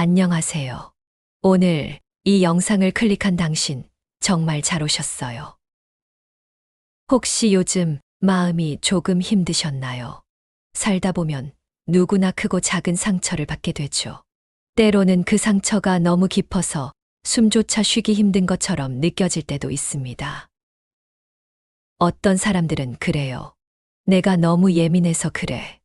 안녕하세요. 오늘 이 영상을 클릭한 당신 정말 잘 오셨어요. 혹시 요즘 마음이 조금 힘드셨나요? 살다 보면 누구나 크고 작은 상처를 받게 되죠. 때로는 그 상처가 너무 깊어서 숨조차 쉬기 힘든 것처럼 느껴질 때도 있습니다. 어떤 사람들은 그래요. 내가 너무 예민해서 그래.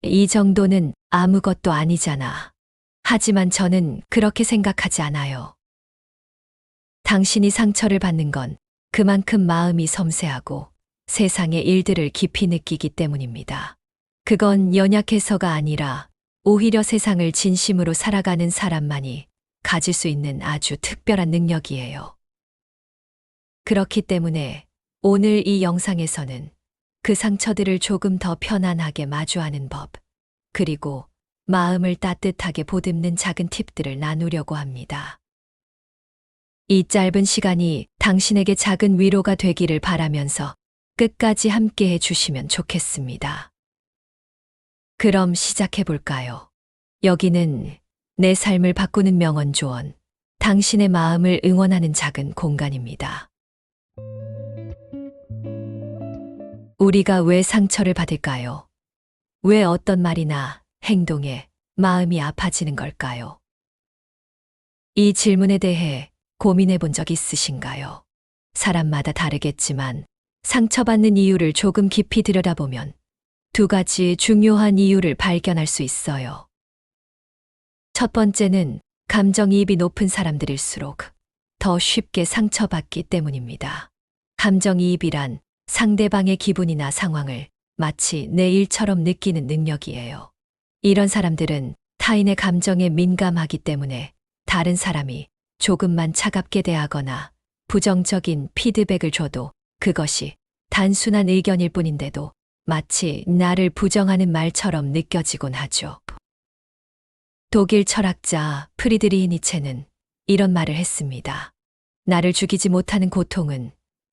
이 정도는 아무것도 아니잖아. 하지만 저는 그렇게 생각하지 않아요. 당신이 상처를 받는 건 그만큼 마음이 섬세하고 세상의 일들을 깊이 느끼기 때문입니다. 그건 연약해서가 아니라 오히려 세상을 진심으로 살아가는 사람만이 가질 수 있는 아주 특별한 능력이에요. 그렇기 때문에 오늘 이 영상에서는 그 상처들을 조금 더 편안하게 마주하는 법, 그리고 마음을 따뜻하게 보듬는 작은 팁들을 나누려고 합니다. 이 짧은 시간이 당신에게 작은 위로가 되기를 바라면서 끝까지 함께 해주시면 좋겠습니다. 그럼 시작해 볼까요? 여기는 내 삶을 바꾸는 명언 조언, 당신의 마음을 응원하는 작은 공간입니다. 우리가 왜 상처를 받을까요? 왜 어떤 말이나 행동에 마음이 아파지는 걸까요? 이 질문에 대해 고민해 본 적 있으신가요? 사람마다 다르겠지만 상처받는 이유를 조금 깊이 들여다보면 두 가지 중요한 이유를 발견할 수 있어요. 첫 번째는 감정이입이 높은 사람들일수록 더 쉽게 상처받기 때문입니다. 감정이입이란 상대방의 기분이나 상황을 마치 내 일처럼 느끼는 능력이에요. 이런 사람들은 타인의 감정에 민감하기 때문에 다른 사람이 조금만 차갑게 대하거나 부정적인 피드백을 줘도 그것이 단순한 의견일 뿐인데도 마치 나를 부정하는 말처럼 느껴지곤 하죠. 독일 철학자 프리드리히 니체는 이런 말을 했습니다. 나를 죽이지 못하는 고통은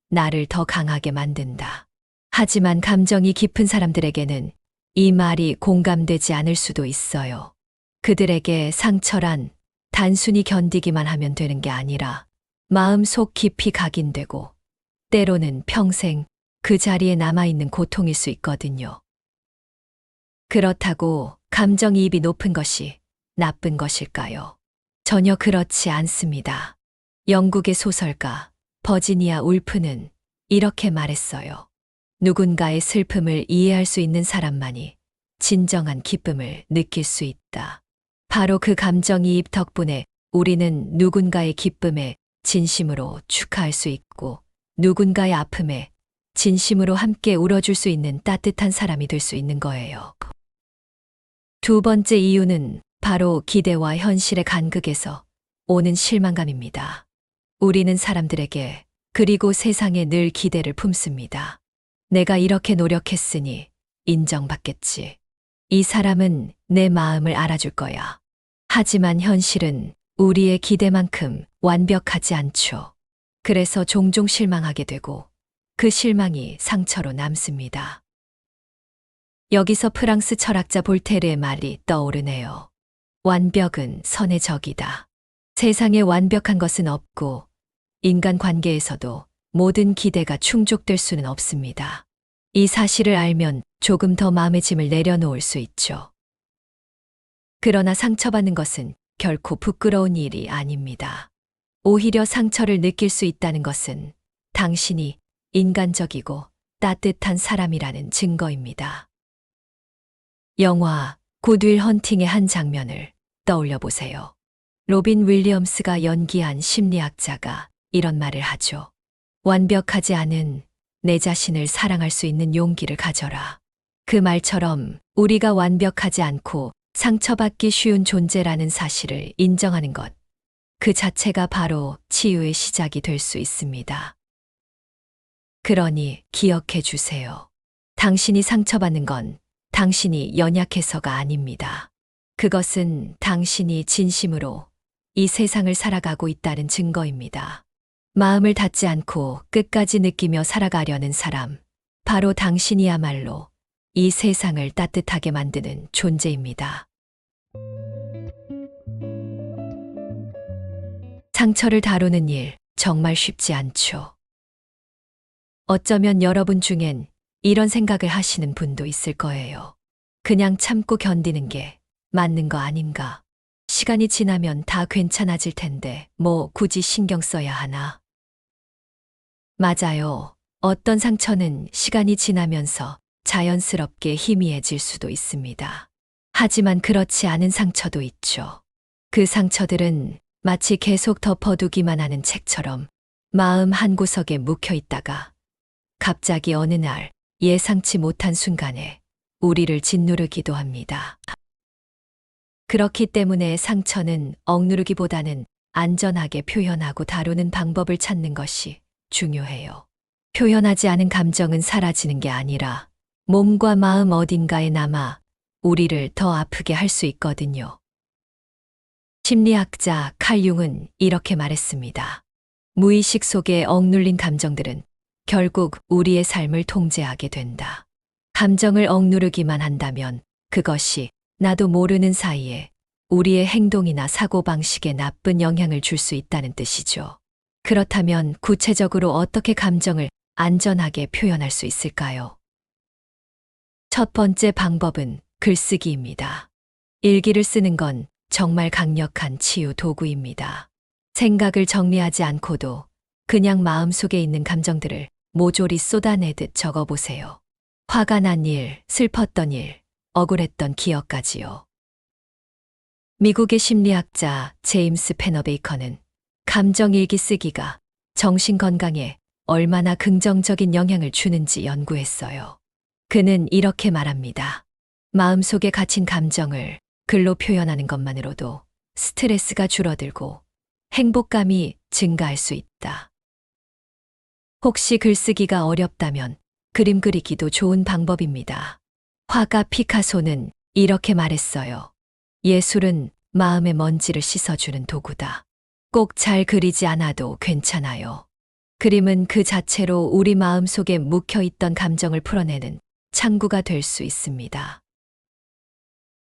나를 더 강하게 만든다. 하지만 감정이 깊은 사람들에게는 이 말이 공감되지 않을 수도 있어요. 그들에게 상처란 단순히 견디기만 하면 되는 게 아니라 마음속 깊이 각인되고 때로는 평생 그 자리에 남아있는 고통일 수 있거든요. 그렇다고 감정이입이 높은 것이 나쁜 것일까요? 전혀 그렇지 않습니다. 영국의 소설가 버지니아 울프는 이렇게 말했어요. 누군가의 슬픔을 이해할 수 있는 사람만이 진정한 기쁨을 느낄 수 있다. 바로 그 감정이입 덕분에 우리는 누군가의 기쁨에 진심으로 축하할 수 있고 누군가의 아픔에 진심으로 함께 울어줄 수 있는 따뜻한 사람이 될 수 있는 거예요. 두 번째 이유는 바로 기대와 현실의 간극에서 오는 실망감입니다. 우리는 사람들에게 그리고 세상에 늘 기대를 품습니다. 내가 이렇게 노력했으니 인정받겠지. 이 사람은 내 마음을 알아줄 거야. 하지만 현실은 우리의 기대만큼 완벽하지 않죠. 그래서 종종 실망하게 되고 그 실망이 상처로 남습니다. 여기서 프랑스 철학자 볼테르의 말이 떠오르네요. 완벽은 선의 적이다. 세상에 완벽한 것은 없고 인간 관계에서도 모든 기대가 충족될 수는 없습니다. 이 사실을 알면 조금 더 마음의 짐을 내려놓을 수 있죠. 그러나 상처받는 것은 결코 부끄러운 일이 아닙니다. 오히려 상처를 느낄 수 있다는 것은 당신이 인간적이고 따뜻한 사람이라는 증거입니다. 영화 굿윌 헌팅의 한 장면을 떠올려 보세요. 로빈 윌리엄스가 연기한 심리학자가 이런 말을 하죠. 완벽하지 않은 내 자신을 사랑할 수 있는 용기를 가져라. 그 말처럼 우리가 완벽하지 않고 상처받기 쉬운 존재라는 사실을 인정하는 것. 그 자체가 바로 치유의 시작이 될 수 있습니다. 그러니 기억해 주세요. 당신이 상처받는 건 당신이 연약해서가 아닙니다. 그것은 당신이 진심으로 이 세상을 살아가고 있다는 증거입니다. 마음을 닫지 않고 끝까지 느끼며 살아가려는 사람, 바로 당신이야말로 이 세상을 따뜻하게 만드는 존재입니다. 상처를 다루는 일 정말 쉽지 않죠. 어쩌면 여러분 중엔 이런 생각을 하시는 분도 있을 거예요. 그냥 참고 견디는 게 맞는 거 아닌가. 시간이 지나면 다 괜찮아질 텐데, 뭐 굳이 신경 써야 하나. 맞아요. 어떤 상처는 시간이 지나면서 자연스럽게 희미해질 수도 있습니다. 하지만 그렇지 않은 상처도 있죠. 그 상처들은 마치 계속 덮어두기만 하는 책처럼 마음 한구석에 묵혀 있다가 갑자기 어느 날 예상치 못한 순간에 우리를 짓누르기도 합니다. 그렇기 때문에 상처는 억누르기보다는 안전하게 표현하고 다루는 방법을 찾는 것이 중요해요. 표현하지 않은 감정은 사라지는 게 아니라 몸과 마음 어딘가에 남아 우리를 더 아프게 할 수 있거든요. 심리학자 칼 융은 이렇게 말했습니다. 무의식 속에 억눌린 감정들은 결국 우리의 삶을 통제하게 된다. 감정을 억누르기만 한다면 그것이 나도 모르는 사이에 우리의 행동이나 사고방식에 나쁜 영향을 줄 수 있다는 뜻이죠. 그렇다면 구체적으로 어떻게 감정을 안전하게 표현할 수 있을까요? 첫 번째 방법은 글쓰기입니다. 일기를 쓰는 건 정말 강력한 치유 도구입니다. 생각을 정리하지 않고도 그냥 마음속에 있는 감정들을 모조리 쏟아내듯 적어보세요. 화가 난 일, 슬펐던 일, 억울했던 기억까지요. 미국의 심리학자 제임스 페너베이커는 감정일기 쓰기가 정신 건강에 얼마나 긍정적인 영향을 주는지 연구했어요. 그는 이렇게 말합니다. 마음속에 갇힌 감정을 글로 표현하는 것만으로도 스트레스가 줄어들고 행복감이 증가할 수 있다. 혹시 글쓰기가 어렵다면 그림 그리기도 좋은 방법입니다. 화가 피카소는 이렇게 말했어요. 예술은 마음의 먼지를 씻어주는 도구다. 꼭 잘 그리지 않아도 괜찮아요. 그림은 그 자체로 우리 마음 속에 묵혀 있던 감정을 풀어내는 창구가 될 수 있습니다.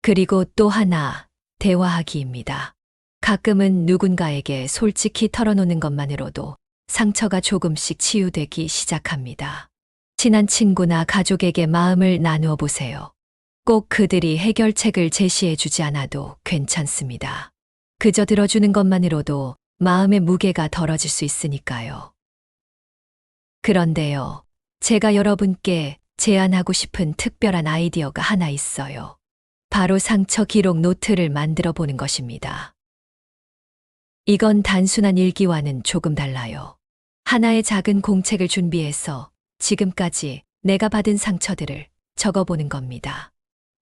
그리고 또 하나, 대화하기입니다. 가끔은 누군가에게 솔직히 털어놓는 것만으로도 상처가 조금씩 치유되기 시작합니다. 친한 친구나 가족에게 마음을 나누어 보세요. 꼭 그들이 해결책을 제시해 주지 않아도 괜찮습니다. 그저 들어주는 것만으로도 마음의 무게가 덜어질 수 있으니까요. 그런데요, 제가 여러분께 제안하고 싶은 특별한 아이디어가 하나 있어요. 바로 상처 기록 노트를 만들어 보는 것입니다. 이건 단순한 일기와는 조금 달라요. 하나의 작은 공책을 준비해서 지금까지 내가 받은 상처들을 적어보는 겁니다.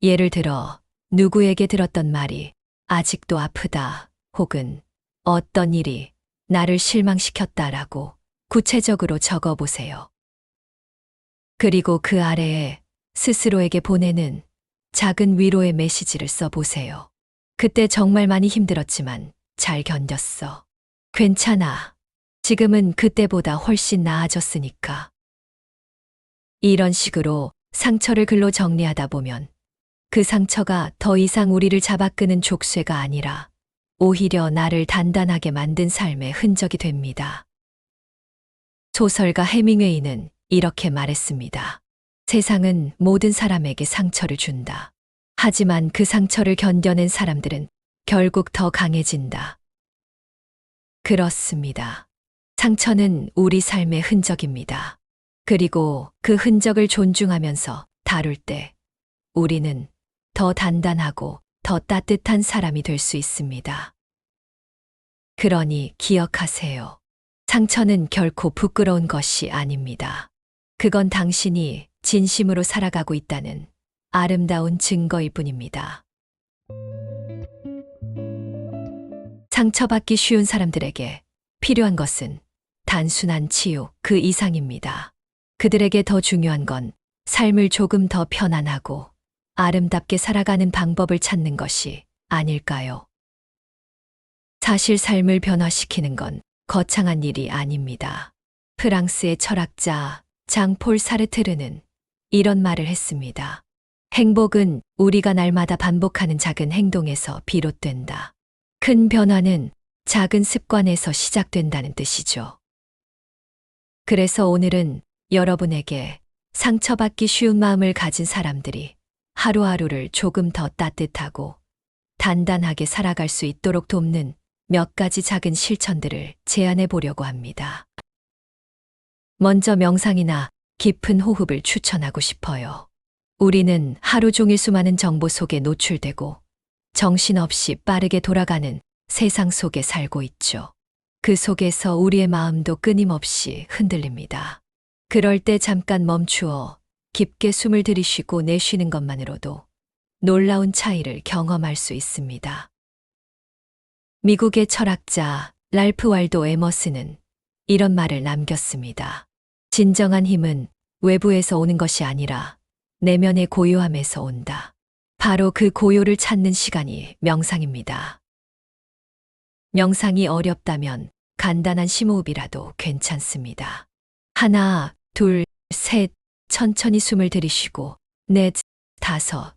예를 들어, 누구에게 들었던 말이 아직도 아프다 혹은 어떤 일이 나를 실망시켰다라고 구체적으로 적어 보세요. 그리고 그 아래에 스스로에게 보내는 작은 위로의 메시지를 써 보세요. 그때 정말 많이 힘들었지만 잘 견뎠어. 괜찮아. 지금은 그때보다 훨씬 나아졌으니까. 이런 식으로 상처를 글로 정리하다 보면 그 상처가 더 이상 우리를 잡아끄는 족쇄가 아니라 오히려 나를 단단하게 만든 삶의 흔적이 됩니다. 소설가 해밍웨이는 이렇게 말했습니다. 세상은 모든 사람에게 상처를 준다. 하지만 그 상처를 견뎌낸 사람들은 결국 더 강해진다. 그렇습니다. 상처는 우리 삶의 흔적입니다. 그리고 그 흔적을 존중하면서 다룰 때 우리는 더 단단하고 더 따뜻한 사람이 될 수 있습니다. 그러니 기억하세요. 상처는 결코 부끄러운 것이 아닙니다. 그건 당신이 진심으로 살아가고 있다는 아름다운 증거일 뿐입니다. 상처받기 쉬운 사람들에게 필요한 것은 단순한 치유 그 이상입니다. 그들에게 더 중요한 건 삶을 조금 더 편안하고 아름답게 살아가는 방법을 찾는 것이 아닐까요? 사실 삶을 변화시키는 건 거창한 일이 아닙니다. 프랑스의 철학자 장폴 사르트르는 이런 말을 했습니다. 행복은 우리가 날마다 반복하는 작은 행동에서 비롯된다. 큰 변화는 작은 습관에서 시작된다는 뜻이죠. 그래서 오늘은 여러분에게 상처받기 쉬운 마음을 가진 사람들이 하루하루를 조금 더 따뜻하고 단단하게 살아갈 수 있도록 돕는 몇 가지 작은 실천들을 제안해 보려고 합니다. 먼저 명상이나 깊은 호흡을 추천하고 싶어요. 우리는 하루 종일 수많은 정보 속에 노출되고 정신없이 빠르게 돌아가는 세상 속에 살고 있죠. 그 속에서 우리의 마음도 끊임없이 흔들립니다. 그럴 때 잠깐 멈추어 깊게 숨을 들이쉬고 내쉬는 것만으로도 놀라운 차이를 경험할 수 있습니다. 미국의 철학자 랄프 왈도 에머스는 이런 말을 남겼습니다. 진정한 힘은 외부에서 오는 것이 아니라 내면의 고요함에서 온다. 바로 그 고요를 찾는 시간이 명상입니다. 명상이 어렵다면 간단한 심호흡이라도 괜찮습니다. 하나, 둘, 셋, 천천히 숨을 들이쉬고, 넷, 다섯,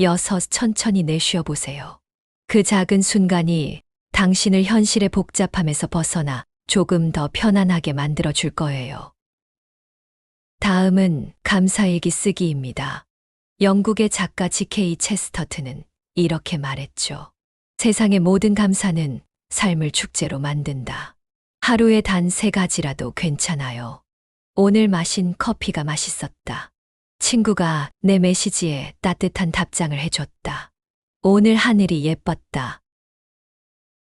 여섯, 천천히 내쉬어 보세요. 그 작은 순간이 당신을 현실의 복잡함에서 벗어나 조금 더 편안하게 만들어 줄 거예요. 다음은 감사일기 쓰기입니다. 영국의 작가 G.K. 체스터트는 이렇게 말했죠. 세상의 모든 감사는 삶을 축제로 만든다. 하루에 단 세 가지라도 괜찮아요. 오늘 마신 커피가 맛있었다. 친구가 내 메시지에 따뜻한 답장을 해줬다. 오늘 하늘이 예뻤다.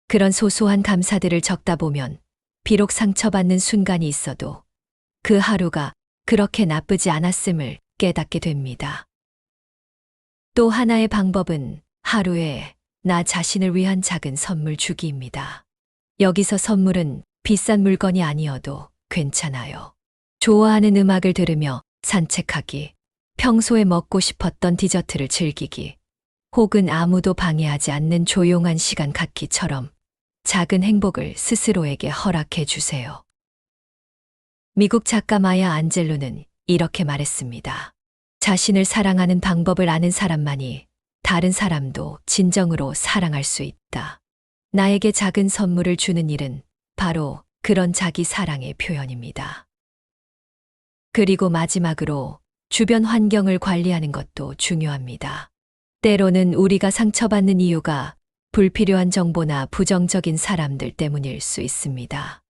그런 소소한 감사들을 적다 보면 비록 상처받는 순간이 있어도 그 하루가 그렇게 나쁘지 않았음을 깨닫게 됩니다. 또 하나의 방법은 하루에 나 자신을 위한 작은 선물 주기입니다. 여기서 선물은 비싼 물건이 아니어도 괜찮아요. 좋아하는 음악을 들으며 산책하기, 평소에 먹고 싶었던 디저트를 즐기기, 혹은 아무도 방해하지 않는 조용한 시간 갖기처럼 작은 행복을 스스로에게 허락해 주세요. 미국 작가 마야 안젤로는 이렇게 말했습니다. 자신을 사랑하는 방법을 아는 사람만이 다른 사람도 진정으로 사랑할 수 있다. 나에게 작은 선물을 주는 일은 바로 그런 자기 사랑의 표현입니다. 그리고 마지막으로 주변 환경을 관리하는 것도 중요합니다. 때로는 우리가 상처받는 이유가 불필요한 정보나 부정적인 사람들 때문일 수 있습니다.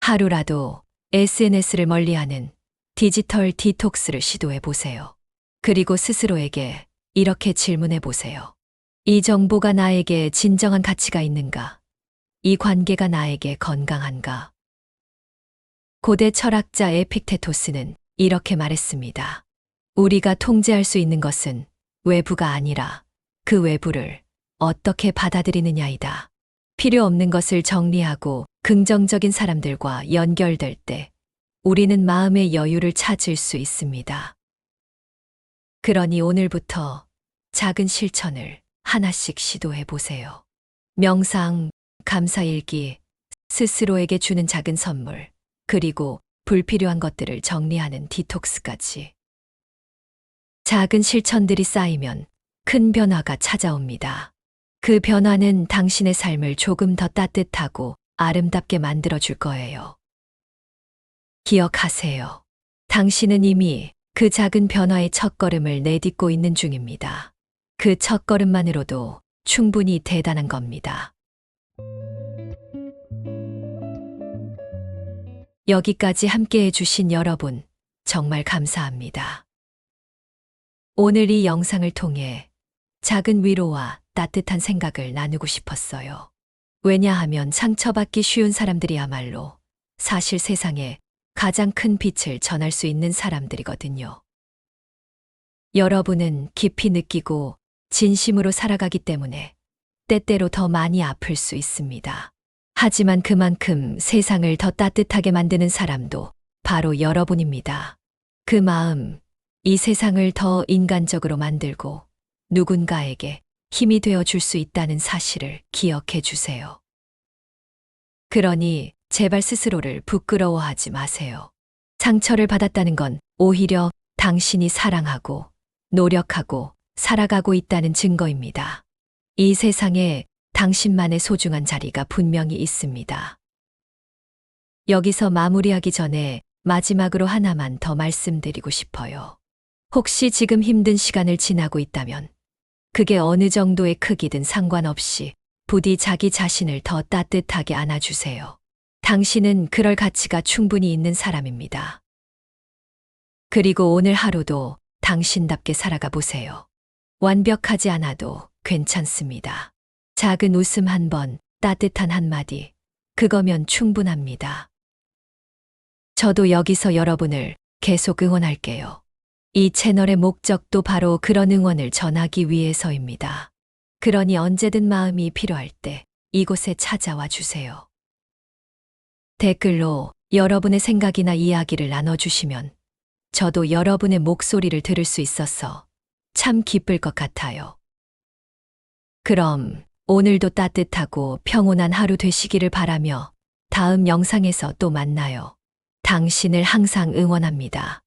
하루라도 SNS를 멀리하는 디지털 디톡스를 시도해 보세요. 그리고 스스로에게 이렇게 질문해 보세요. 이 정보가 나에게 진정한 가치가 있는가? 이 관계가 나에게 건강한가? 고대 철학자 에픽테토스는 이렇게 말했습니다. 우리가 통제할 수 있는 것은 외부가 아니라 그 외부를 어떻게 받아들이느냐이다. 필요 없는 것을 정리하고 긍정적인 사람들과 연결될 때 우리는 마음의 여유를 찾을 수 있습니다. 그러니 오늘부터 작은 실천을 하나씩 시도해 보세요. 명상, 감사일기, 스스로에게 주는 작은 선물, 그리고 불필요한 것들을 정리하는 디톡스까지. 작은 실천들이 쌓이면 큰 변화가 찾아옵니다. 그 변화는 당신의 삶을 조금 더 따뜻하고 아름답게 만들어 줄 거예요. 기억하세요. 당신은 이미 그 작은 변화의 첫걸음을 내딛고 있는 중입니다. 그 첫걸음만으로도 충분히 대단한 겁니다. 여기까지 함께 해주신 여러분, 정말 감사합니다. 오늘 이 영상을 통해 작은 위로와 따뜻한 생각을 나누고 싶었어요. 왜냐하면 상처받기 쉬운 사람들이야말로 사실 세상에 가장 큰 빛을 전할 수 있는 사람들이거든요. 여러분은 깊이 느끼고 진심으로 살아가기 때문에 때때로 더 많이 아플 수 있습니다. 하지만 그만큼 세상을 더 따뜻하게 만드는 사람도 바로 여러분입니다. 그 마음, 이 세상을 더 인간적으로 만들고 누군가에게 힘이 되어 줄 수 있다는 사실을 기억해 주세요. 그러니 제발 스스로를 부끄러워하지 마세요. 상처를 받았다는 건 오히려 당신이 사랑하고 노력하고 살아가고 있다는 증거입니다. 이 세상에 당신만의 소중한 자리가 분명히 있습니다. 여기서 마무리하기 전에 마지막으로 하나만 더 말씀드리고 싶어요. 혹시 지금 힘든 시간을 지나고 있다면 그게 어느 정도의 크기든 상관없이 부디 자기 자신을 더 따뜻하게 안아주세요. 당신은 그럴 가치가 충분히 있는 사람입니다. 그리고 오늘 하루도 당신답게 살아가 보세요. 완벽하지 않아도 괜찮습니다. 작은 웃음 한 번, 따뜻한 한마디, 그거면 충분합니다. 저도 여기서 여러분을 계속 응원할게요. 이 채널의 목적도 바로 그런 응원을 전하기 위해서입니다. 그러니 언제든 마음이 필요할 때 이곳에 찾아와 주세요. 댓글로 여러분의 생각이나 이야기를 나눠주시면 저도 여러분의 목소리를 들을 수 있어서 참 기쁠 것 같아요. 그럼 오늘도 따뜻하고 평온한 하루 되시기를 바라며 다음 영상에서 또 만나요. 당신을 항상 응원합니다.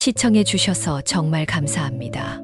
시청해 주셔서 정말 감사합니다.